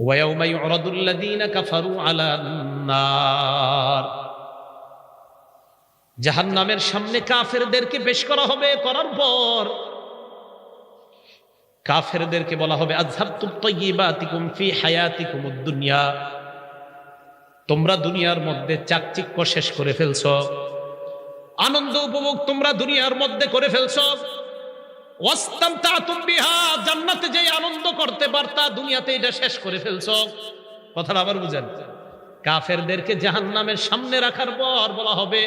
ويوم يعرض الذين كفروا على النار জাহান্নামের সামনে কাফেরদেরকে পেশ করা হবে করার পর কাফেরদেরকে বলা হবে আযহাবতুম তাইয়্যিবাতিকুম ফি হায়াতিকুম দুনিয়া তোমরা দুনিয়ার মধ্যে চাকচিক্য শেষ করে ফেলছো আনন্দ উপভোগ তোমরা দুনিয়ার মধ্যে করে ফেলছো জান্নাতে আনন্দ করতে পারতা দুনিয়াতে এটা শেষ করে আবার বুঝেন। কাফেরদেরকে সামনে রাখার পর বলা হবে,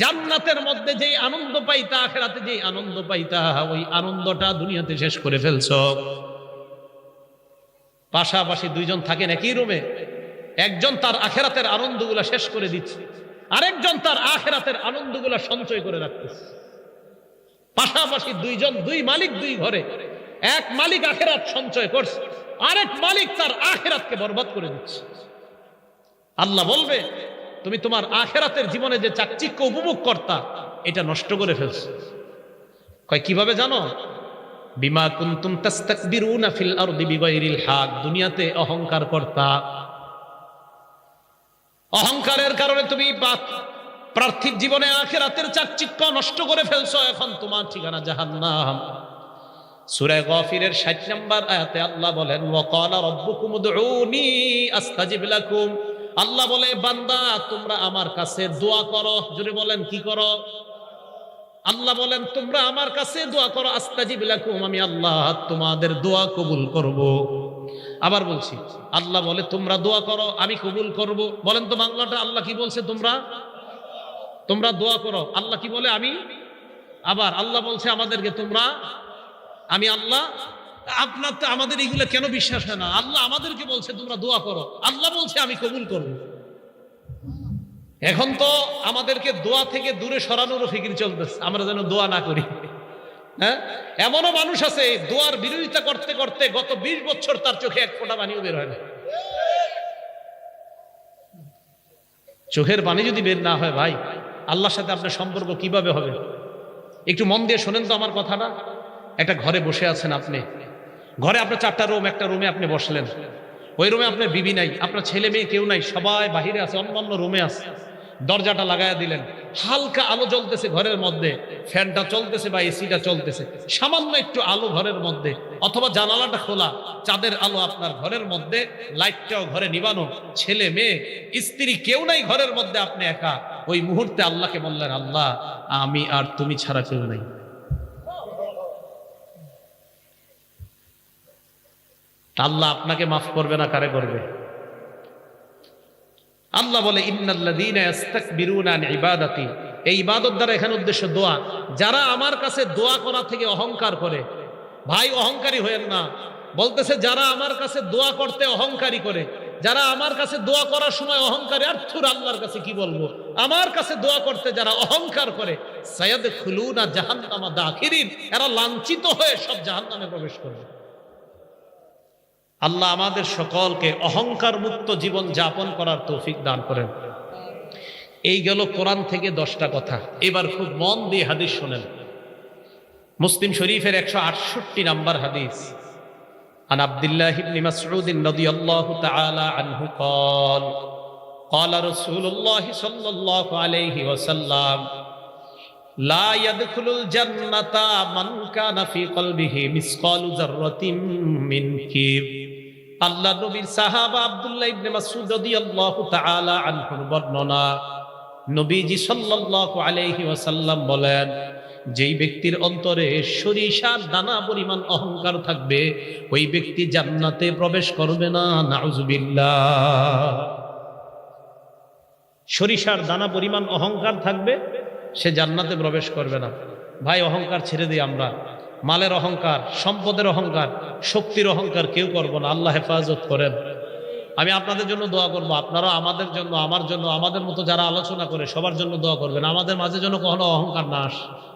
জান্নাতের মধ্যে যেই আনন্দ পাইতা, আখেরাতে যেই আনন্দ পাইতা, ওই আনন্দটা দুনিয়াতে শেষ করে ফেলছো। পাশাপাশি দুইজন থাকেন একই রুমে? একজন তার আখেরাতের আনন্দগুলা শেষ করে দিচ্ছে, আরেকজন তার আখেরাতের আনন্দগুলা সঞ্চয় করে রাখতেছে। পাশাপাশি দুইজন, দুই মালিক দুই ঘরে। এক মালিক আখেরাত সঞ্চয় করছে, আরেক মালিক তার আখেরাতকে বরবাদ করে দিচ্ছে। আল্লাহ বলবে, তুমি তোমার আখেরাতের জীবনে যে চাকচিক্য উপভোগ করতা, এটা নষ্ট করে ফেলছো। কয়, কীভাবে জানো? বিমা কুনতুম তাস্তাকবিরুনা ফিল আরদি বিগাইরিল হক, দুনিয়াতে অহংকার কর্তা। অহংকারের কারণে তুমি পার্থিব জীবনে আখেরাতের চাকচিক্য নষ্ট করে ফেলছো, এখন তোমার ঠিকানা জাহান্নাম। সূরা গফিরের 60 নম্বর আয়াতে আল্লাহ বলেন আল্লাহ বলে, বান্দা, তোমরা আমার কাছে দোয়া করো। জোরে বলেন, কি করো? আল্লাহ বলেন, তোমরা আমার কাছে দোয়া করো, আস্তাজিব লাকুম, আমি আল্লাহ তোমাদের দোয়া কবুল করব। আবার বলছি, আল্লাহ বলে, তোমরা দোয়া করো, আমি কবুল করব। বলেন তো বাংলাটা, আল্লাহ কি বলছে তোমরা? তোমরা দোয়া করো। আল্লাহ কি বলে? আমি আবার আল্লাহ বলছে আমাদেরকে তোমরা, আমি আল্লাহ, আপনার তো আমাদের এইগুলো কেন বিশ্বাস হয় না? আল্লাহ আমাদেরকে বলছে তোমরা দোয়া করো। আল্লাহ বলছে, আমি কবুল করব। এখন তো আমাদেরকে দোয়া থেকে দূরে সরানোরও ফিকির চলতেছে। আমরা যেন দোয়া না করি। হ্যাঁ? এমনও মানুষ আছে, দোয়ার বিরোধিতা করতে করতে গত ২০ বছর তার চোখে এক ফোঁটা পানিও বের হয় না। চোখের পানি যদি বের না হয় ভাই আল্লাহর সাথে আপনার সম্পর্ক কীভাবে হবে? একটু মন দিয়ে শোনেন তো আমার কথাটা। একটা ঘরে বসে আছেন আপনি। ঘরে আপনার চারটা রুম, একটা রুমে আপনি বসলেন। ওই রুমে আপনার বিবি নাই, আপনার ছেলে মেয়ে কেউ নাই, সবাই বাহিরে আছে অন্য অন্য রুমে আছে। দরজাটা লাগায়া দিলেন। হালকা আলো জ্বলতেছে ঘরের মধ্যে, ফ্যানটা চলতেছে বা এসিটা চলতেছে। সামান্য একটু আলো ঘরের মধ্যে, অথবা জানালাটা খোলা, চাঁদের আলো আপনার ঘরের মধ্যে, লাইটটাও ঘরে নিবানো। ছেলে মেয়ে, স্ত্রী কেউ নাই ঘরের মধ্যে, আপনি একা। ওই মুহূর্তে আল্লাহকে বললেন, আল্লাহ, আমি আর তুমি ছাড়া কেউ নাই। আল্লাহ আপনাকে মাফ করবে না, কারে করবে? আল্লাহ বলে ইবাদাতি এই ইবাদত দ্বারা এখানে উদ্দেশ্য দোয়া। যারা আমার কাছে দোয়া করা থেকে অহংকার করে, ভাই, অহংকারী হয়েন না। বলতেছে, যারা আমার কাছে দোয়া করতে অহংকারী করে যারা আমার কাছে দোয়া করার সময় অহংকারী, আর থুর আল্লাহর কাছে কি বলব? আমার কাছে দোয়া করতে যারা অহংকার করে সায়াদ খুলুনা জাহান্নামা দাখিরিন, এরা লাঞ্ছিত হয়ে সব জাহান্নামে প্রবেশ করবে। আল্লাহ আমাদের সকলকে অহংকার মুক্ত জীবন যাপন করার তৌফিক দান করেন। এই গেল কোরআন থেকে দশটা কথা। এবার খুব মন দিয়ে হাদিস শোনেন। মুসলিম শরীফের একশো আটষট্টি নাম্বার হাদিস। عن عبد الله بن مسعود رضي الله تعالى عنه قال قال رسول الله صلى الله عليه وسلم لا يدخل الجنة من كان في قلبه مثقال ذرة من كبر আল্লাহ নবীর সাহাবা আব্দুল্লাহ ইবনে মাসউদ রাদিয়াল্লাহু তাআলা আনহুর বর্ণনা নবীজি সাল্লাল্লাহু আলাইহি ওয়াসাল্লাম বলেন যেই ব্যক্তির অন্তরে সরিষার দানা পরিমাণ অহংকার থাকবে, ওই ব্যক্তি জান্নাতে প্রবেশ করবে না, নাউজুবিল্লাহ। সরিষার দানা পরিমাণ অহংকার থাকবে, সে জান্নাতে প্রবেশ করবে না। ভাই, অহংকার ছেড়ে দিই আমরা। মালের অহংকার, সম্পদের অহংকার, শক্তির অহংকার কেউ করব না। আল্লাহ হেফাজত করেন। আমি আপনাদের জন্য দোয়া করব। আপনারা আমাদের জন্য, আমার জন্য, আমাদের মতো যারা আলোচনা করে সবার জন্য দোয়া করবেন। আমাদের মাঝে যেন কখনো অহংকার না আসে।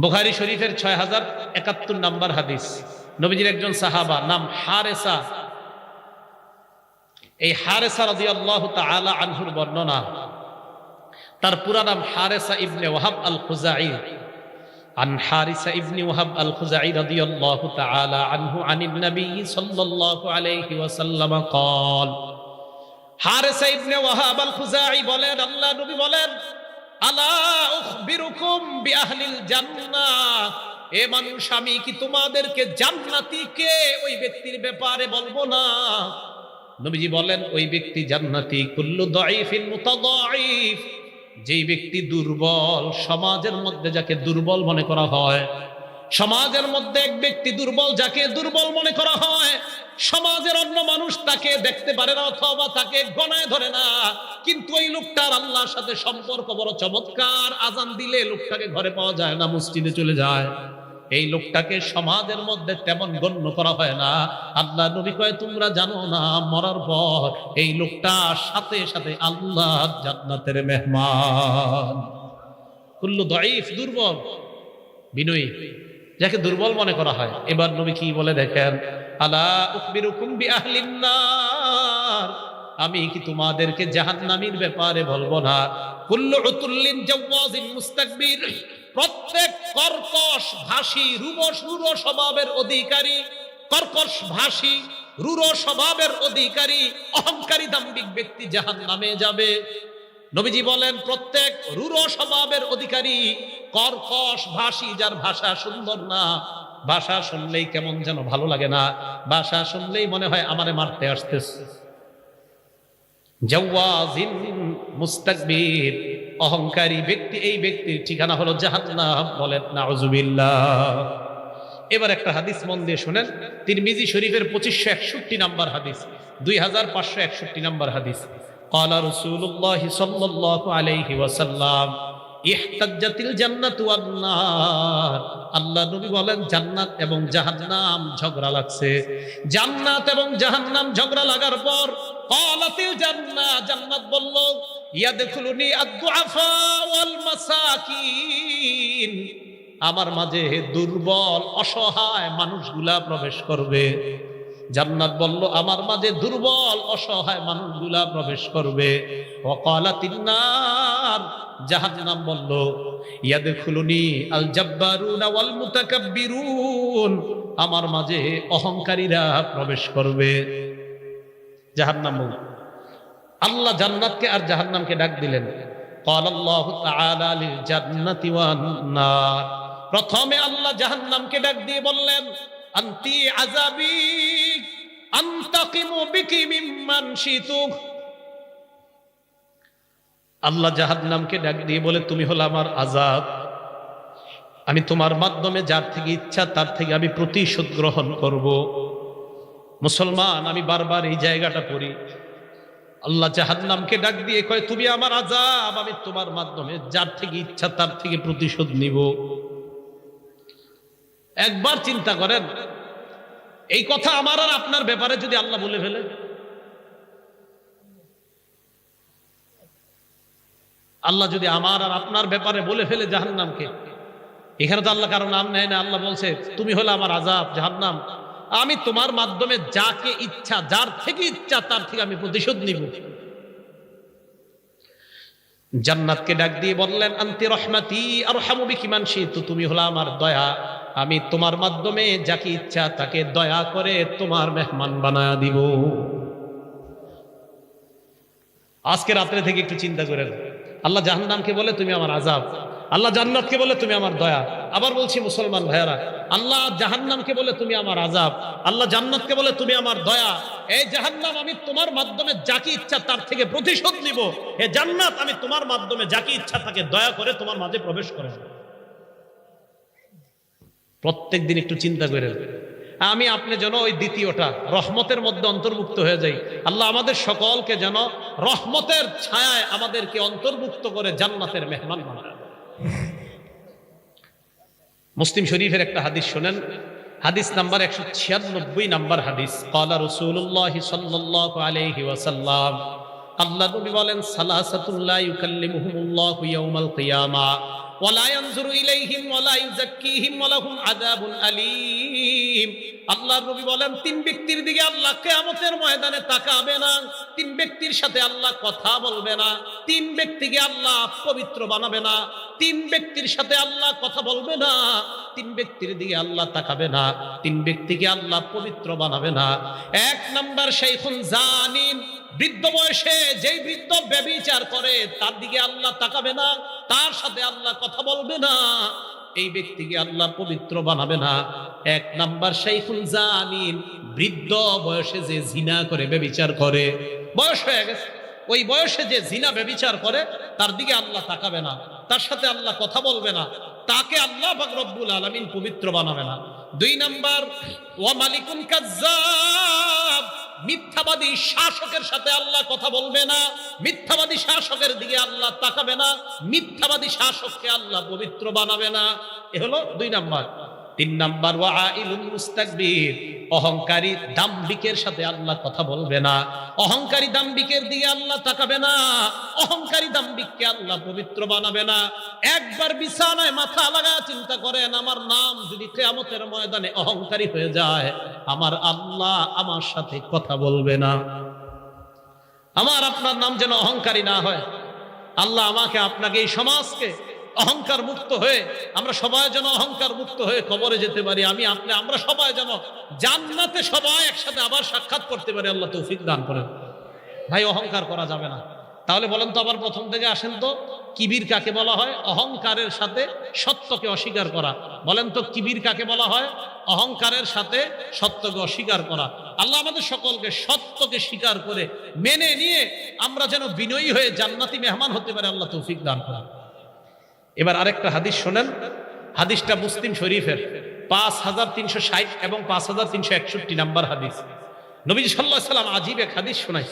বুখারি শরীফের ছয় হাজার একাত্তর নাম্বার হাদিস নবীজির একজন সাহাবা নাম হারেসা এই হারেসা রদি আল্লাহ তালা আনহুর বর্ণনা তার পুরা নাম হারেসা ইবনে ওয়াহাব আল খুজাই عن حارثة ابن وهب الخزاعي رضي الله تعالى عنه عن النبي صلى الله عليه وسلم قال হারেসা ইবনে ওয়াহাব আল খুজাই বলেন আল্লাহ নবী বলেন আলা উখবিরুকুম বিআহলিল জান্নাহ। এ মানুষ, আমি কি তোমাদেরকে জান্নাতি কে? ওই ব্যক্তির ব্যাপারে বলব না। নবীজি বলেন, ওই ব্যক্তি জান্নাতি, কুল্লু দাইফিন মুতাদাইফ যেই ব্যক্তি দুর্বল, সমাজের মধ্যে যাকে দুর্বল মনে করা হয়, সমাজের মধ্যে এক ব্যক্তি দুর্বল, যাকে দুর্বল মনে করা হয় সমাজের অন্য মানুষ তাকে দেখতে পারে না অথবা তাকে গণায় ধরে না। কিন্তু এই লোকটার আল্লাহর সাথে সম্পর্ক বড় চমৎকার। আজান দিলে লোকটাকে ঘরে পাওয়া যায় না, মসজিদে চলে যায়। এই লোকটাকে সমাজের মধ্যে তেমন গণ্য করা হয় না। আল্লাহ নবী কয়, তোমরা জানো না, মরার পর এই লোকটার সাথে সাথে আল্লাহ জান্নাতের মেহমান। কুল্লু দঈফ, দুর্বল, বিনয়ী। যাকে দুর্বল মনে করা হয়। এবার নবী কি বলে দেখেন? আলা বিআহলিন আমি কি তোমাদেরকে জাহান্নামীর ব্যাপারে বলব না। প্রত্যেক কর্কশ ভাষী রূঢ় স্বভাবের অধিকারী, কর্কশ ভাষী রূঢ় স্বভাবের অধিকারী, অহংকারী দাম্বিক ব্যক্তি জাহান্নামে যাবে। নবীজি বলেন, প্রত্যেক রূঢ় স্বভাবের অধিকারী কর্কশ ভাষী, যার ভাষা সুন্দর না। ভাষা শুনলেই কেমন যেন ভালো লাগে না। ভাষা শুনলেই মনে হয় আমারে মারতে আসতেছে। অহংকারী ব্যক্তি, এই ব্যক্তির ঠিকানা হলো বলেন এবার একটা হাদিস মন দিয়ে শুনেন। তিরমিজি শরীফের পঁচিশশো একষট্টি নাম্বার হাদিস, দুই হাজার পাঁচশো একষট্টি নাম্বার হাদিস। قال رسول الله صلى الله عليه وسلم ইহতাজ্জাতিল জান্নাতু ওয়ান নার আল্লাহ নবী বলেন জান্নাত এবং জাহান্নাম ঝগড়া লাগছে জান্নাত এবং জাহান্নাম ঝগড়া লাগার পর ক্বালাতিল জান্নাহ জান্নাত বলল ইয়াদখুলুনি আদ-দুআফা ওয়াল মাসাকিন আমার মাঝে দুর্বল অসহায় মানুষগুলা প্রবেশ করবে জান্নাত বলল আমার মাঝে দুর্বল অসহায় মানুষগুলা প্রবেশ করবে অকালাতিন্নার জাহান্নাম বলল ইয়াদখুলুনি আল জাব্বারুন ওয়াল মুতাকাব্বিরুন আমার মাঝে অহংকারীরা প্রবেশ করবে জাহান্নাম বলল আল্লাহ জান্নাতকে আর জাহান্নামকে ডাক দিলেন قال الله تعالى للجنة والنار প্রথমে আল্লাহ জাহান্নামকে ডাক দিয়ে বললেন আন্তি আযাবি আল্লাহ জাহান্নামকে ডাক দিয়ে বলে, তুমি হলো আমার আজাদ আমি তোমার মাধ্যমে যার থেকে ইচ্ছা, তার থেকে আমি প্রতিশোধ গ্রহণ করব। মুসলমান, আমি বারবার এই জায়গাটা পড়ি। আল্লাহ জাহান্নামকে ডাক দিয়ে কয়, তুমি আমার আজাব আমি তোমার মাধ্যমে যার থেকে ইচ্ছা, তার থেকে প্রতিশোধ নিব। একবার চিন্তা করেন এই কথা আমার আর আপনার ব্যাপারে যদি আল্লাহ বলে ফেলে। আল্লাহ যদি আমার আর আপনার ব্যাপারে বলে ফেলে জাহান্নামকে। এখানে তো আল্লাহ কারও নাম নেয় না, আল্লাহ বলছে, তুমি হলে আমার আজাব জাহান্নাম। আমি তোমার মাধ্যমে যাকে ইচ্ছা, যার থেকে ইচ্ছা, তার থেকে আমি প্রতিশোধ নিব। জান্নাতকে ডাক দিয়ে বললেন, আন্তি রহমাতি আর হামুবি কিমান তো তুমি হলো আমার দয়া। আমি তোমার মাধ্যমে যাকে ইচ্ছা তাকে দয়া করে তোমার মেহমান বানায় দিব। আজকে রাত্রে থেকে একটু চিন্তা করেন। আল্লাহ জাহান্নামকে বলে, তুমি আমার আজাব আল্লাহ জান্নাতকে বলে, তুমি আমার দয়া। আবার বলছি, মুসলমান ভাইয়ারা, আল্লাহ জাহান্নামকে বলে, তুমি আমার আজাব আল্লাহ জান্নাতকে বলে, তুমি আমার দয়া। এই জাহান্নাম আমি তোমার মাধ্যমে যাকে ইচ্ছা তার থেকে প্রতিশোধ নিব। হে জান্নাত আমি তোমার মাধ্যমে যাকে ইচ্ছা তাকে দয়া করে তোমার মাঝে প্রবেশ করে প্রত্যেক দিন একটু চিন্তা করেন আমি আপনি যেন ওই দ্বিতীয়টা, রহমতের মধ্যে অন্তর্ভুক্ত হয়ে যাই। আল্লাহ আমাদের সকলকে যেন রহমতের ছায়ায় আমাদেরকে অন্তর্ভুক্ত করে জান্নাতের মেহমান বানায়। মুসলিম শরীফের একটা হাদিস শোনেন। হাদিস নাম্বার একশো ছিয়ানব্বই নাম্বার হাদিস। কালা রসুল্লাহ সাল্লাহ আলহি ওয়াসাল্লাম, আল্লাহ বলেন সালাসাতুল্লাহ ইউকাল্লিমুহুমুল্লাহু কিয়ামা। আল্লাহর নবী বলেন, তিন ব্যক্তির দিকে আল্লাহ কিয়ামতের ময়দানে তাকাবে না, তিন ব্যক্তির সাথে আল্লাহ কথা বলবে না, তিন ব্যক্তিকে আল্লাহ পবিত্র বানাবে না, তিন ব্যক্তির সাথে আল্লাহ কথা বলবে না, তিন ব্যক্তির দিকে আল্লাহ তাকাবে না, তিন ব্যক্তিকে আল্লাহ পবিত্র বানাবে না। এক নাম্বার সেইখুন জানিন বৃদ্ধ বয়সে যেই বৃদ্ধ ব্যবিচার করে, তার দিকে আল্লাহ তাকাবে না, তার সাথে আল্লাহ কথা বলবে না। এই ব্যক্তিকে আল্লাহ পবিত্র বানাবে না। এক নাম্বার শাইখুল জানিন বৃদ্ধ বয়সে যে জিনা করে, ব্যবিচার করে, বয়স হয়ে গেছে। ওই বয়সে যে জিনা, ব্যবিচার করে, তার দিকে আল্লাহ তাকাবে না, তার সাথে আল্লাহ কথা বলবে না, তাকে আল্লাহ পাক রব্বুল আলামিন পবিত্র বানাবে না। দুই নাম্বার, ওয়া মালিকুন কাজ্জাব মিথ্যাবাদী শাসকের সাথে আল্লাহ কথা বলবে না, মিথ্যাবাদী শাসকের দিকে আল্লাহ তাকাবে না, মিথ্যাবাদী শাসককে আল্লাহ পবিত্র বানাবে না। এ হলো দুই নাম্বার। তিন নাম্বার, ওয়া আইলুল মুস্তাকবির অহংকারী দাম্ভিকের সাথে আল্লাহ কথা বলবে না। অহংকারী দাম্ভিকের দিকে আল্লাহ তাকাবে না। অহংকারী দাম্ভিককে আল্লাহ পবিত্র বানাবে না। একবার বিছানায় মাথা লাগা চিন্তা করেন, আমার নাম যদি কেয়ামতের ময়দানে অহংকারী হয়ে যায়, আমার আল্লাহ আমার সাথে কথা বলবে না। আমার আপনার নাম যেন অহংকারী না হয়। আল্লাহ আমাকে, আপনাকে, এই সমাজকে অহংকার মুক্ত হয়ে আমরা সবাই যেন অহংকার মুক্ত হয়ে কবরে যেতে পারি, আমি আপনি, আমরা সবাই যেন জান্নাতে সবাই একসাথে আবার সাক্ষাৎ করতে পারি, আল্লাহ তৌফিক দান করেন। ভাই, অহংকার করা যাবে না। তাহলে বলেন তো আবার প্রথম থেকে আসেন তো, কিবির কাকে বলা হয়? অহংকারের সাথে সত্যকে অস্বীকার করা। বলেন তো কিবির কাকে বলা হয়? অহংকারের সাথে সত্যকে অস্বীকার করা। আল্লাহ আমাদের সকলকে সত্যকে স্বীকার করে মেনে নিয়ে আমরা যেন বিনয়ী হয়ে জান্নাতি মেহমান হতে পারে, আল্লাহ তৌফিক দান করা এবার আরেকটা হাদিস শোনেন হাদিসটা মুসলিম শরীফের পাঁচ হাজার তিনশো ষাট এবং পাঁচ হাজার তিনশো একষট্টি নাম্বার হাদিস নবী সাল্লাহ সাল্লাম আজিব এক হাদিস শোনাই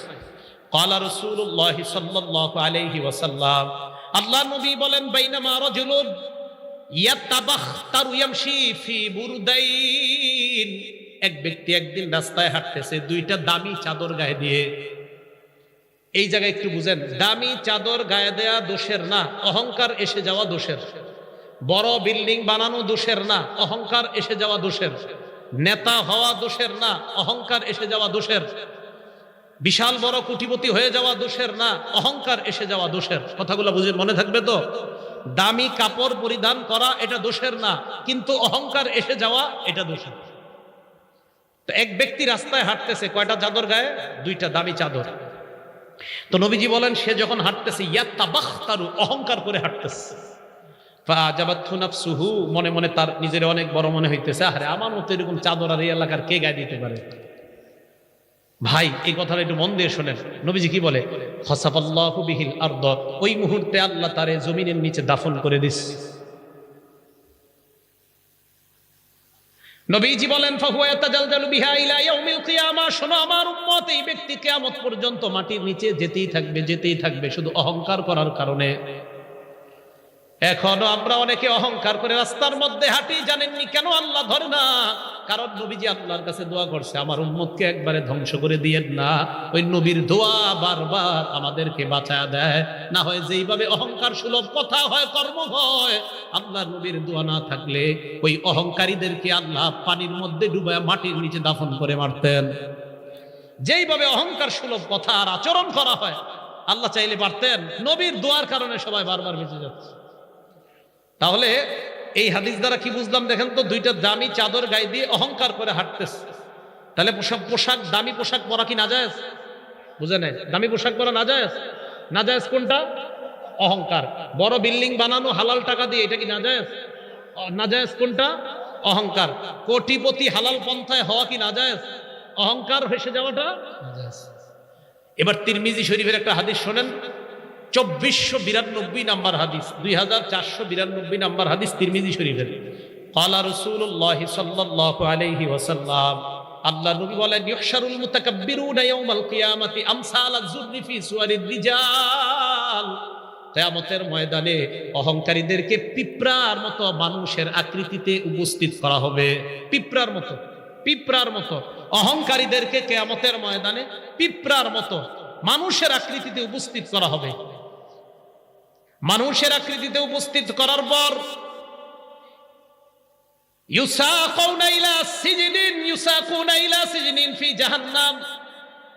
قال رسول الله صلى الله عليه وسلم আল্লাহ নবী বলেন বাইনামা রাজুলুন ইয়াতাবাখতারু ইয়ামশি ফি বুরদাইন এক ব্যক্তি একদিন রাস্তায় হাঁটতেছে দুইটা দামি চাদর গায়ে দিয়ে এই জায়গায় একটু বুঝেন, দামি চাদর গায়ে দেয়া দোষের না, অহংকার এসে যাওয়া দোষের। বড় বিল্ডিং বানানো দোষের না, অহংকার এসে যাওয়া দোষের। নেতা হওয়া দোষের না, অহংকার এসে যাওয়া দোষের। বিশাল বড় কুটিপতি হয়ে যাওয়া দোষের না, অহংকার এসে যাওয়া দোষের। কথাগুলো বুঝে মনে থাকবে তো? দামি কাপড় পরিধান করা এটা দোষের না, কিন্তু অহংকার এসে যাওয়া এটা দোষের। এক ব্যক্তি রাস্তায় হাঁটতেছে, কয়টা চাদর গায়ে? দুইটা দামি চাদর। তো নবীজি বলেন, সে যখন হাঁটতেছে ইয়াত্তা বাখতারু অহংকার করে হাঁটতেছে। নাফসুহু, মনে মনে তার নিজের অনেক বড় মনে হইতেছে আরে আমার মতো এরকম চাদর আর এই এলাকার কে গায়ে দিতে পারে? ভাই, এই কথাটা একটু মন দিয়ে শোনেন। নবীজি কি বলে? খসাফাল্লাহু বিহিল আরদ, ওই মুহূর্তে আল্লাহ তারে জমিনের নিচে দাফন করে দিস। নবীজি বলেন শোনো, আমার উম্মত, এই ব্যক্তি কেয়ামত পর্যন্ত মাটির নিচে যেতেই থাকবে যেতেই থাকবে, শুধু অহংকার করার কারণে। এখনও আমরা অনেকে অহংকার করে রাস্তার মধ্যে হাঁটি জানেননি কেন আল্লাহ ধরে না? কারণ নবীজি আল্লাহর কাছে দোয়া করছে, আমার উম্মতকে একবারে ধ্বংস করে দিয়েন না। ওই নবীর দোয়া বারবার আমাদেরকে বাঁচা দেয়। না হয় যেইভাবে অহংকার সুলভ কথা হয়, কর্ম হয়, আল্লাহ নবীর দোয়া না থাকলে ওই অহংকারীদেরকে আল্লাহ পানির মধ্যে ডুবায় মাটির নিচে দাফন করে মারতেন। যেইভাবে অহংকার সুলভ কথা আর আচরণ করা হয়, আল্লাহ চাইলে পারতেন। নবীর দোয়ার কারণে সবাই বারবার বেঁচে যাচ্ছে। তাহলে এই হাদিস দ্বারা কি বুঝলাম দেখেন তো, দুইটা দামি চাদর গায়ে দিয়ে অহংকার করে হাঁটতেছে। তাহলে পোশাক পোশাক, দামি পোশাক পরা কি না যায় বুঝে নেই? দামি পোশাক পরা না যায় না যায় কোনটা? অহংকার। বড় বিল্ডিং বানানো, হালাল টাকা দিয়ে, এটা কি না যায় না যায় কোনটা? অহংকার। কোটিপতি হালাল পন্থায় হওয়া কি না যায় অহংকার হেসে যাওয়াটা। এবার তিরমিজি শরীফের একটা হাদিস শোনেন। চব্বিশশো বিরানব্বই নাম্বার হাদিস, দুই হাজার চারশো বিরানব্বই নাম্বার হাদিস তিরমিজি শরীফের। কালা রসুল্লাহ সাল্লাহ আলাইহি ওয়াসাল্লাম, আল্লাহ নবী বলেন মুতাকাব্বিরুনা ইয়াউমাল কিয়ামাতি ফি কিয়ামতের ময়দানে অহংকারীদেরকে পিঁপড়ার মতো মানুষের আকৃতিতে উপস্থিত করা হবে। পিঁপড়ার মতো পিঁপড়ার মতো। অহংকারীদেরকে কেয়ামতের ময়দানে পিঁপড়ার মতো মানুষের আকৃতিতে উপস্থিত করা হবে। মানুষের আকৃতিতে উপস্থিত করার পর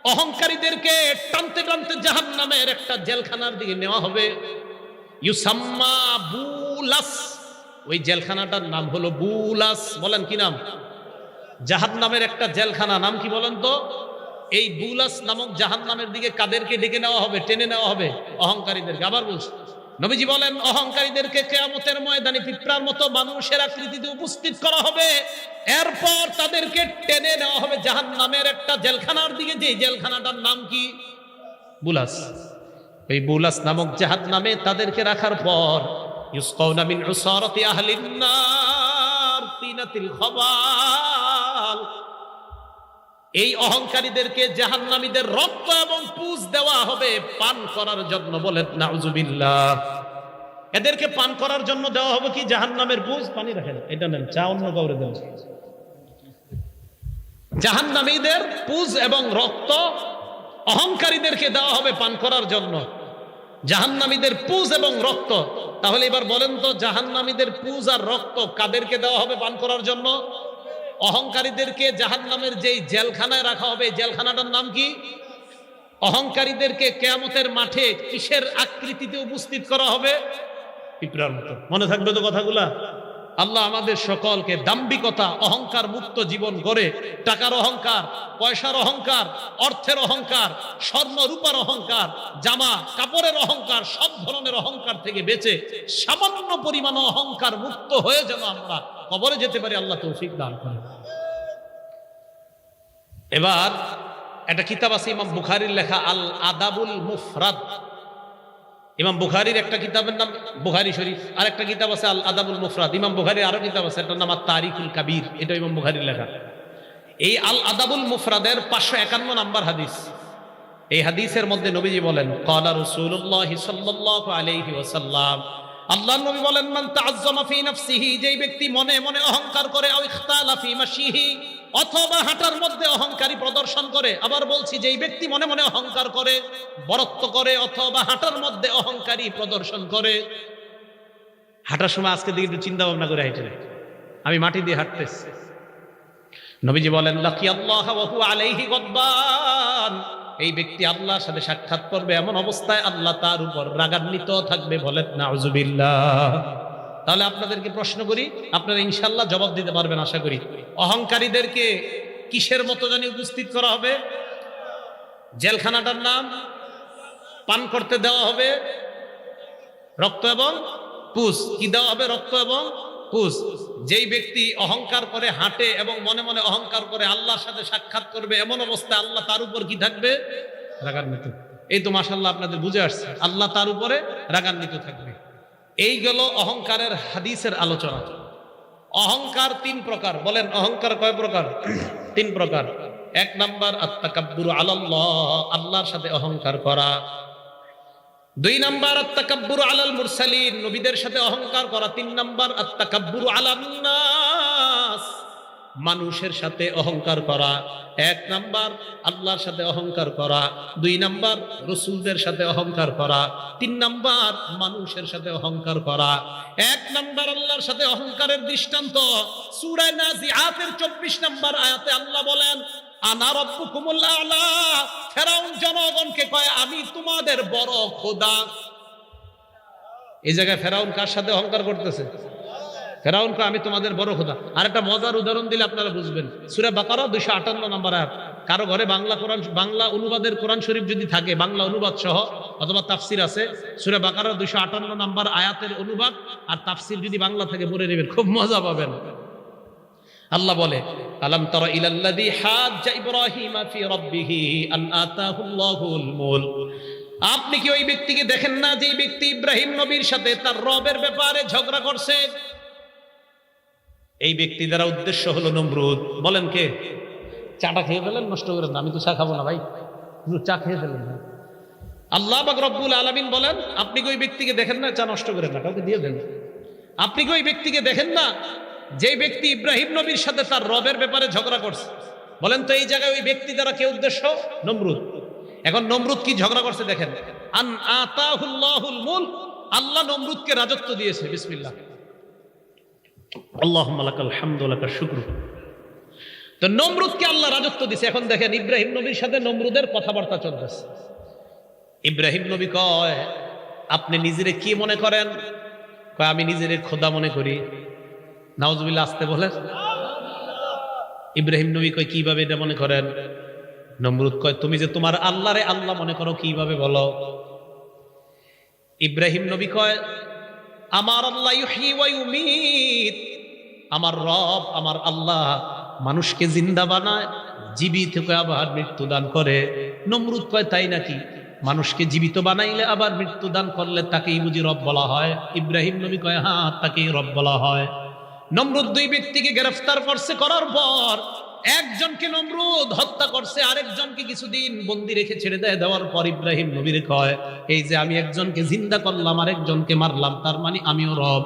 অহংকারীদেরকে টানতে টানতে জাহান নামের একটা জেলখানার দিকে নেওয়া হবে। ইউসাম্মা বুলাস। ওই জেলখানাটার নাম হলো বুলাস। বলেন কি নাম? জাহান নামের একটা জেলখানা, নাম কি বলেন তো? এই বুলাস নামক জাহান নামের দিকে কাদেরকে ডেকে নেওয়া হবে, টেনে নেওয়া হবে? অহংকারীদেরকে। আবার বলছি। নবীজি বলেন, অহংকারীদেরকে কেয়ামতের ময়দানে পিঁপড়ার মতো মানুষের আকৃতিতে উপস্থিত করা হবে। এরপর তাদেরকে টেনে নেওয়া হবে জাহান নামের একটা জেলখানার দিকে। যে জেলখানাটার নাম কি? বুলাস। এই বুলাস নামক জাহান নামে তাদেরকে রাখার পর, ইউসকাউনা মিন উসারাতি আহলিন নার তিনাতিল খবাল এই অহংকারীদেরকে জাহান্নামীদের রক্ত এবং পুজ দেওয়া হবে পান করার জন্য বলেন, নাউজুবিল্লাহ। এদেরকে পান করার জন্য দেওয়া হবে কি? জাহান্নামের পুজ? পানি রাখেন। এটা নেন, চা অন্য কাউরে দেন। জাহান্নামীদের পুজ এবং রক্ত অহংকারীদেরকে দেওয়া হবে পান করার জন্য। জাহান্নামীদের পুজ এবং রক্ত। তাহলে এবার বলেন তো, জাহান্নামীদের পুজ আর রক্ত কাদেরকে দেওয়া হবে পান করার জন্য? অহংকারীদেরকে জাহান্নামের যেই জেলখানায় রাখা হবে জেলখানাটার নাম কি? অহংকারীদেরকে কেয়ামতের মাঠে কিসের আকৃতিতে উপস্থিত করা হবে? মনে থাকবে তো কথাগুলা? আল্লাহ আমাদের সকলকে দাম্বিকতা অহংকার মুক্ত জীবন গড়ে, টাকার অহংকার, পয়সার অহংকার, অর্থের অহংকার, স্বর্ণ রূপার অহংকার, জামা, কাপড়ের অহংকার, সব ধরনের অহংকার থেকে বেঁচে সামান্য পরিমাণ অহংকার মুক্ত হয়ে যেন আমরা কবরে যেতে পারি, আল্লাহ তৌফিক দান করে এবার একটা কিতাব আছে, ইমাম বুখারির লেখা আল আদাবুল মুফরাদ। ইমাম বুখারির একটা কিতাবের নাম বুখারি শরীফ আর একটা কিতাব আছে আল আদাবুল মুফরাদ। ইমাম বুখারির আরও কিতাব আছে, এটার নাম আর তারিকুল কাবির এটা ইমাম বুখারির লেখা। এই আল আদাবুল মুফরাদের পাঁচশো একান্ন নাম্বার হাদিস। এই হাদিসের মধ্যে নবীজি বলেন কলা রসুল্লাহ সাল্লাল্লাহু আলাইহি ওয়াসাল্লাম আল্লাহ নবী বলেন, মান তাআজ্জামা ফি নাফসিহি যেই ব্যক্তি মনে মনে অহংকার করে, আও ইখতালা ফি মাশিহি অথবা হাঁটার মধ্যে অহংকারী প্রদর্শন করে, আবার বলছি, যেই ব্যক্তি মনে মনে অহংকার করে, বরত্ব করে, অথবা হাঁটার মধ্যে অহংকারী প্রদর্শন করে। হাঁটার সময় আজকে দিকে একটু চিন্তা ভাবনা করে হাঁটে আমি মাটি দিয়ে হাঁটতেছি। নবীজি বলেন, লাকি আল্লাহ ওয়া হুয়া আলাইহি গদ্বান এই ব্যক্তি আল্লাহর সাথে সাক্ষাৎ করবে এমন অবস্থায় আল্লাহ তার উপর রাগান্বিত থাকবে বলেন, নাউজুবিল্লাহ। তাহলে আপনাদেরকে প্রশ্ন করি, আপনারা ইনশাল্লাহ জবাব দিতে পারবেন আশা করি। অহংকারীদেরকে কিসের মতো জানি উপস্থিত করা হবে? জেলখানাটার নাম পান করতে দেওয়া হবে রক্ত এবং পুষ। কি দেওয়া হবে? রক্ত এবং পুষ যেই ব্যক্তি অহংকার করে হাঁটে এবং মনে মনে অহংকার করে আল্লাহর সাথে সাক্ষাৎ করবে, এমন অবস্থায় আল্লাহ তার উপর কি থাকবে? রাগান্বিত। এই তো মাসাল্লাহ আপনাদের বুঝে আসছে। আল্লাহ তার উপরে রাগান্বিত থাকবে। এই গেল অহংকারের হাদিসের আলোচনা। অহংকার তিন প্রকার। বলেন, অহংকার কয় প্রকার? তিন প্রকার। এক নাম্বার আত্মাকাব্বুর আলাল্লাহ, আল্লাহর সাথে অহংকার করা। দুই নাম্বার আত্মাকাব্বুর আলাল মুরসালিন। নবীদের সাথে অহংকার করা। তিন নাম্বার আত্মাকাব্বুর আলান্নাস। মানুষের সাথে অহংকার করা। এক নাম্বার, আল্লাহর সাথে অহংকার করা। দুই নাম্বার, রসুলদের সাথে অহংকার করা। তিন নাম্বার, মানুষের সাথে অহংকার করা। এক নাম্বার, আল্লাহর সাথে অহংকারের দৃষ্টান্ত। সুরায় নাজিআতের চব্বিশ নাম্বার আয়াতে আল্লাহ বলেন জনগণকে কয়, আমি তোমাদের বড় খোদা। এই জায়গায় ফেরাউন কার সাথে অহংকার করতেছে? ফেরাউন আমি তোমাদের বড় খোদা। আর একটা মজার উদাহরণ দিলে আপনারা বুঝবেন। সুরা বাকারা, দুইশো আটান্ন নম্বর আয়াত। কারও ঘরে বাংলা কোরআন, বাংলা অনুবাদের কোরআন শরীফ যদি থাকে, বাংলা অনুবাদ সহ, অথবা তাফসির আছে, সুরে বাকারা, দুইশো আটান্ন নম্বর আয়াতের অনুবাদ আর তাফসির যদি বাংলা থাকে, পড়ে নেবেন, খুব মজা পাবেন। আল্লাহ বলে আলম তর ইলাল্লাযী হাজ্জা ইব্রাহিমা ফি রাব্বিহি আন আতাহুল্লাহুল মুল আপনি কি ওই ব্যক্তিকে দেখেন না যে ব্যক্তি ইব্রাহিম নবীর সাথে তার রবের ব্যাপারে ঝগড়া করছে? এই ব্যক্তি দ্বারা উদ্দেশ্য হলো নমরুদ। বলেন কে? চাটা খেয়ে ফেলেন নষ্ট করেন না। আমি তো চা খাব না ভাই। চা খেয়ে ফেলেন। না আল্লাহ বাক রব্বুল আলমিন বলেন আপনি কি ওই ব্যক্তিকে দেখেন না? চা নষ্ট করেন না। কাউকে দিয়ে দেন। আপনি কি ওই ব্যক্তিকে দেখেন না যে ব্যক্তি ইব্রাহিম নবীর সাথে তার রবের ব্যাপারে ঝগড়া করছে, বলেন তো এই জায়গায় ওই ব্যক্তি দ্বারা কে উদ্দেশ্য? নমরুদ। এখন নমরুদ কি ঝগড়া করছে দেখেন। আন আতাহুল্লাহুল মুল, আল্লাহ নমরুদকে রাজত্ব দিয়েছে, বিসমিল্লাহ। আল্লাহ লাকাল হামদু লাকাল শুকর। তো নমরুদকে আল্লাহ রাজত্ব দিছে এখন দেখেন ইব্রাহিম নবীর সাথে নমরুদের কথাবার্তা চলতেছে। ইব্রাহিম নবী কয়, আপনি নিজেরে কি মনে করেন? কয়, আমি নিজেরে খোদা মনে করি। নাওজবিল্লা আসতে বলে ইব্রাহিম নবী কয়, কীভাবে এটা মনে করেন? নমরুদ কয়, তুমি যে তোমার আল্লাহরে আল্লাহ মনে করো, কীভাবে বলো? ইব্রাহিম নবী কয়, আমার আল্লাহ আমার রব, আমার আল্লাহ মানুষকে জিন্দা বানায়, জীবিত করে আবার মৃত্যু দান করে। নমরুদ কয়, তাই নাকি? মানুষকে জীবিত বানাইলে আবার মৃত্যু দান করলে তাকেই বুঝি রব বলা হয়। ইব্রাহিম নবী কয় হ্যাঁ তাকেই রব বলা হয়। নমরুদ দুই ব্যক্তিকে গ্রেফতার করছে, করার পর একজনকে নমরুদ হত্যা করছে, আরেকজনকে কিছুদিন বন্দি রেখে ছেড়ে দেয়। দেওয়ার পর ইব্রাহিম নবীর কয়, এই যে আমি একজনকে জিন্দা করলাম, আরেকজনকে মারলাম, তার মানে আমিও রব।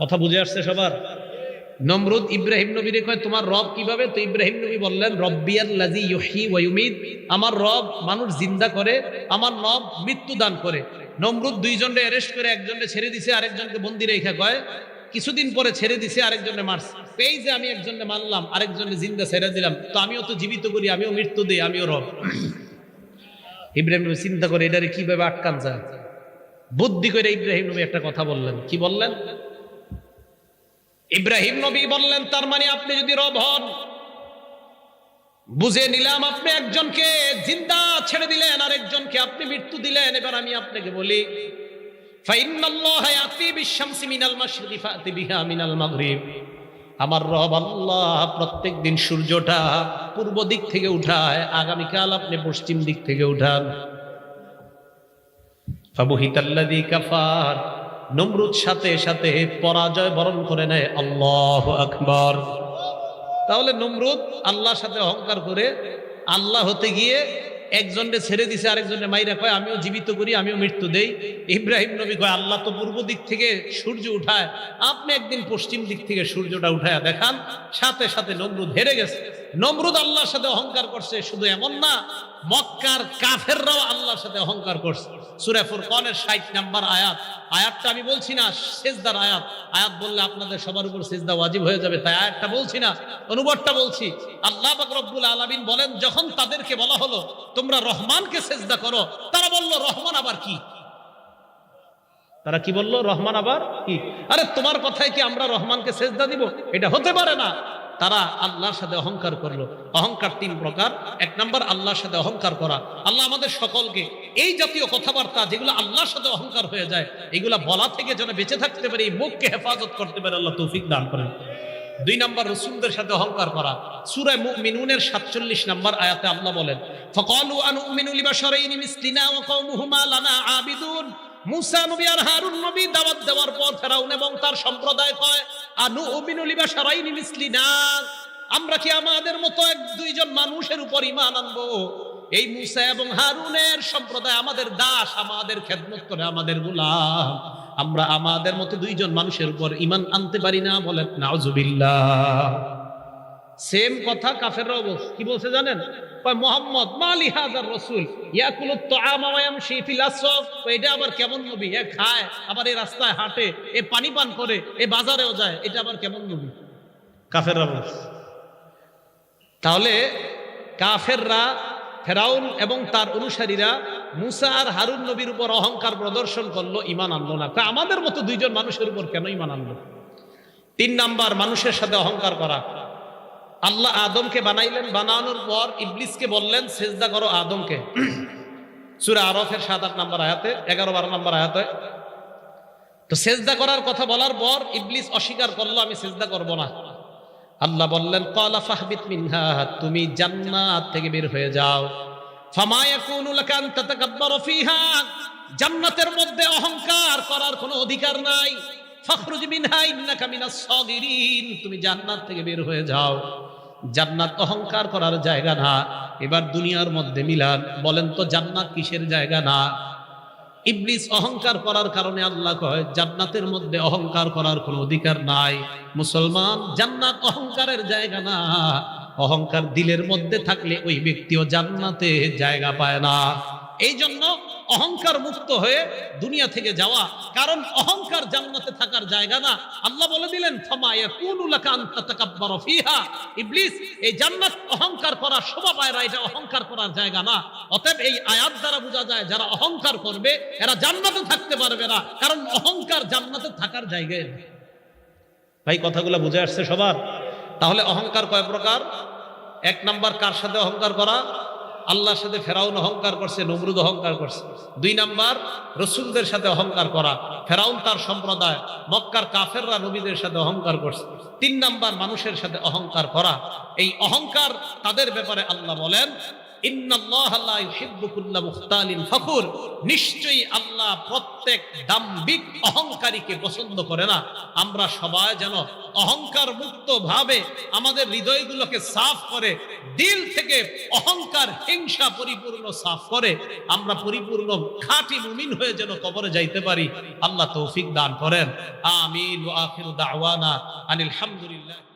কথা বুঝে আসছে সবার? নমরুদ ইব্রাহিম নবীরে কয়, তোমার রব কীভাবে? তো ইব্রাহিম নবী বললেন রব্বিয়াল্লাজি ইউহি ওয়া ইউমিত, আমার রব মানুষ জিন্দা করে, আমার রব মৃত্যু দান করে। নমরুদ দুইজনকে অ্যারেস্ট করে একজনকে ছেড়ে দিছে, আরেকজনকে বন্দি রেখে কয়, কিছুদিন পরে ছেড়ে দিছে আরেকজনে মারছে। এই যে আমি একজনকে মারলাম আরেকজনকে জিন্দা ছেড়ে দিলাম, তো আমিও তো জীবিত করি, আমিও মৃত্যু দিই, আমিও রব। ইব্রাহিম নবী চিন্তা করে এটারে কীভাবে আটকান যায়? বুদ্ধি করে ইব্রাহিম নবী একটা কথা বললেন। কি বললেন? ইব্রাহিম নবী বললেন, তার মানে আপনি যদি রব হন বুঝে নিলাম আপনি একজনকে জিন্দা ছেড়ে দিলেন আর একজনকে আপনি মৃত্যু দিলেন। এবার আমি আপনাকে বলি আমার রব আল্লাহ প্রত্যেক দিন সূর্যটা পূর্ব দিক থেকে উঠায়, আগামীকাল আপনি পশ্চিম দিক থেকে উঠান। ফাবুহিতাল্লাদি কাফার, নমরুদ সাথে সাথে পরাজয় বরণ করে নেয়। আল্লাহ আকবর। তাহলে নমরুদ আল্লাহর সাথে অহংকার করে আল্লাহ হতে গিয়ে একজনকে ছেড়ে দিছে আরেকজনের মাইরা কয়, আমিও জীবিত করি, আমিও মৃত্যু দেই। ইব্রাহিম নবী কয়, আল্লাহ তো পূর্ব দিক থেকে সূর্য উঠায়, আপনি একদিন পশ্চিম দিক থেকে সূর্যটা উঠায় দেখান। সাথে সাথে নমরুদ হেরে গেছে। নমরুদ আল্লাহর সাথে অহংকার করছে, শুধু এমন না, মক্কার কাফেররাও আল্লাহর সাথে অহংকার করছে। সুরে ফুরকানের 60 নাম্বার আয়াত, আয়াতটা আমি বলছি না, সেজদার আয়াত। আয়াত বললে আপনাদের সবার উপর সেজদা ওয়াজিব হয়ে যাবে, তাই আয়াতটা বলছি না, অনুবাদটা বলছি। আল্লাহ রব্বুল আলামিন বলেন, যখন তাদেরকে বলা হলো, তোমরা রহমানকে সেজদা করো তারা বলল, রহমান আবার কি? তারা কি বলল, রহমান আবার কি? আরে তোমার কথায় কি আমরা রহমানকে সেজদা দিব? এটা হতে পারে না। তারা আল্লাহর সাথে অহংকার করল। অহংকার তিন প্রকার। এক নম্বর, আল্লাহর সাথে অহংকার করা। আল্লাহ আমাদের সকলকে এই জাতীয় কথাবার্তা যেগুলো আল্লাহর সাথে অহংকার হয়ে যায়, এগুলা বলা থেকে যেন বেঁচে থাকতে পারে এই মুখকে হেফাজত করতে পারে, আল্লাহ তৌফিক দান করেন। দুই নম্বর, রসুলদের সাথে অহংকার করা। সুরায় মুমিনুনের সাতচল্লিশ নম্বর আয়াতে আল্লাহ বলেন, ফকালু আনুমিনু লিবাশারাইনি মিসলিনা ওয়া কওমুহুমা লানা আবিদুন। মুসা নবী আর হারুন নবী দাওয়াত দেওয়ার পর ফেরাউন এবং তার সম্প্রদায় কয়, আনু উমিনু লিবাশারাইনি মিসলিনা? আমরা কি আমাদের মতো এক দুইজন মানুষের উপর ঈমান আনব? এই মুসা এবং হারুনের সম্প্রদায় আমাদের দাস, আমাদের খেদমত করে আমাদের গোলাম। আমরা আমাদের মতো দুইজন মানুষের উপর ইমান আনতে পারি না বলেন, নাউজুবিল্লাহ। সেম কথা কাফেররাও বলছে। কি বলছে জানেন? কয় মোহাম্মদ মালি হাজার রসুল এটা আবার কেমন নবী? এ খায় আবার এই রাস্তায় হাঁটে এ পানি পান করে এ বাজারেও যায় এটা আবার কেমন নবী? কাফেররা বলছে। তাহলে কাফেররা ফেরাউন এবং তার অনুসারীরা মুসা আর হারুন নবীর উপর অহংকার প্রদর্শন করল ইমান আনলো না। আমাদের মতো দুইজন মানুষের উপর কেন ইমান আনলো তিন নাম্বার মানুষের সাথে অহংকার করা। আল্লাহ আদমকে বানাইলেন, বানানোর পর ইবলিসকে বললেন, সেজদা করো আদমকে। সুরা আরফের সাত, আট নাম্বার আয়াতে, এগারো, বারো নাম্বার আয়াতে। তো সেজদা করার কথা বলার পর ইবলিস অস্বীকার করল, আমি সেজদা করব না। আল্লাহ বললেন কলা ফাহবিত মিনহা, তুমি জান্নাত থেকে বের হয়ে যাও। জান্নাতের মধ্যে অহংকার করার কোনো অধিকার নাই। ফখরুজ মিনহা, ইন্নাকা মিনাস সাগিরিন, তুমি জান্নাত থেকে বের হয়ে যাও। জান্নাত অহংকার করার জায়গা না। এবার দুনিয়ার মধ্যে মিলান, বলেন তো জান্নাত কিসের জায়গা না? ইবলিস অহংকার করার কারণে আল্লাহ কয়, জান্নাতের মধ্যে অহংকার করার কোনো অধিকার নাই। মুসলমান, জান্নাত অহংকারের জায়গা না। অহংকার দিলের মধ্যে থাকলে ওই ব্যক্তিও জান্নাতে জায়গা পায় না। এই জন্য অহংকার মুক্ত হয়ে দুনিয়া থেকে যাওয়া। কারণ অহংকার জান্নাতে থাকার জায়গা না। আল্লাহ বলে দিলেন ইবলিস, এই জান্নাত অহংকার করা শোভা পায় না, এটা অহংকার করার জায়গা না। অতএব এই আয়াত দ্বারা বোঝা যায়, যারা অহংকার করবে, এরা জান্নাতে থাকতে পারবে না। কারণ অহংকার জান্নাতে থাকার জায়গায়। ভাই, কথাগুলো বুঝে আসছে সবার? তাহলে অহংকার কয় প্রকার? এক নাম্বার, কার সাথে অহংকার করা? আল্লাহর সাথে ফেরাউন অহংকার করছে, নমরুদ অহংকার করছে। দুই নাম্বার, রসুলদের সাথে অহংকার করা। ফেরাউন তার সম্প্রদায়, মক্কার কাফেররা নবীদের সাথে অহংকার করছে। তিন নাম্বার, মানুষের সাথে অহংকার করা। এই অহংকার তাদের ব্যাপারে আল্লাহ বলেন নিশ্চয়ই আল্লাহ প্রত্যেক আমাদের হৃদয়গুলোকে সাফ করে, দিল থেকে অহংকার, হিংসা পরিপূর্ণ সাফ করে, আমরা পরিপূর্ণ খাঁটি মুমিন হয়ে যেন কবরে যাইতে পারি। আল্লাহ তৌফিক দান করেন। আমিন আনিল হামদুলিল্লাহ।